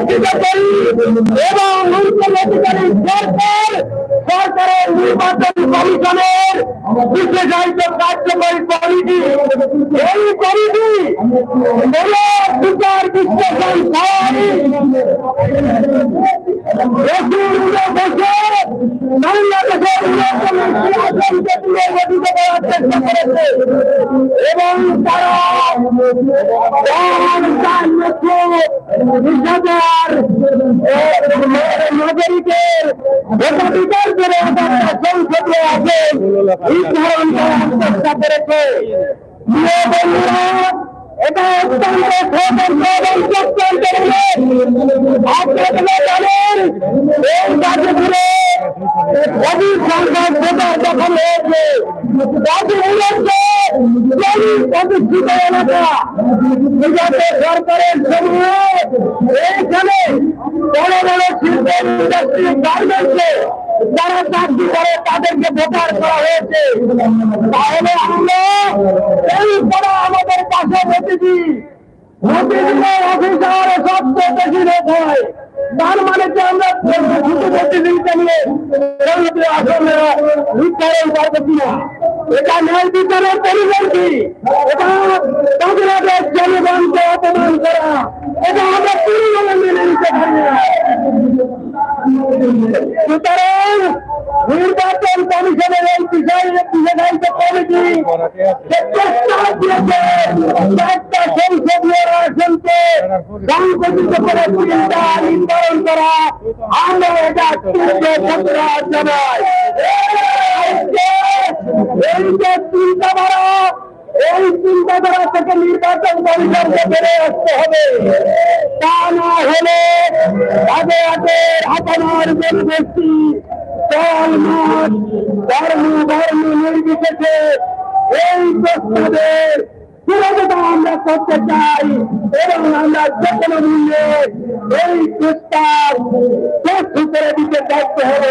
নিশ্চিত করি এবং উচ্চধিকারী সরকার সরকারের নির্বাচন কমিশনের বিশেষায়িত কার্যকরী কমিটি এই কমিটি বিচার বিশ্লেষণ বাংলাদেশের করেছে এবং তারা নাগরিকের ভোটাধিকার করে সংসদে আছে এই ধরনের চেষ্টা করেছে এটা অত্যন্ত আপনারা অধিক সংখ্যক ভোটার দখল হয়েছে। প্রতিষ্ঠিত এলাকা। বিগত সরকারের সময়ে এইখানে বড় বড় শিল্পের ইন্ডাস্ট্রি গার্মেন্টসে যারা চাকরি করে তাদেরকে ভোটার করা হয়েছে। তাহলে আমরা এই পড়া আমাদের পাশে প্রতিটি প্রতিদিনের অফিসার সবচেয়ে বেশি লোক হয়। దాని మన चाहिए रवि आश्रम में विचार विचार करती है एका न्याय विचार तेरी लड़की। एका तंत्र जनगण के अपमान करा। एका हमें पूरी वाले में नहीं चाहिए নির্বাচন কমিশনের এই বিষয়ে বিশেষায়িত কমিটি চেষ্টা দিয়েছে একটা সংসদীয় আসনকে সংগঠিত করে চিন্তা নির্ধারণ করা। আমরা এটা তীব্র জানাই এই চিন্তাধারা এই চিন্তাধারা থেকে নির্বাচন কমিশনকে বেড়ে আসতে হবে। তা না হলে আগে আগে আপনার ব্যক্তি দল মত, ধর্ম ধর্ম নির্বিশেষে এই প্রস্তাবের বিরোধিতা আমরা করতে চাই এবং আমরা যে কোনো মূল্যে এই প্রস্তাব শেষ করে দিতে দায়িত্ব হবে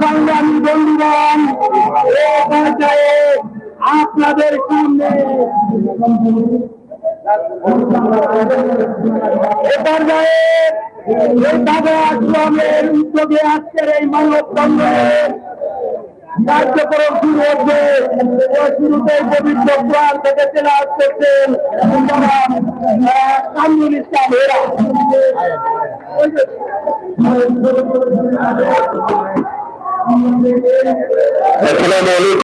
সংগ্রামী বন্ধুগণ, এ পর্যায়ে আপনাদের সামনে এ পর্যায়ে এই দাদা আশ্রমের উদ্যোগে আজকের এই মানব বন্ধনে কার্যক্রম শুরু হচ্ছে। ও শুরুতে পবিত্র কোরআন থেকে তেলাওয়াত করছেন কামরুল ইসলাম হেরা। আসসালামু আলাইকুম।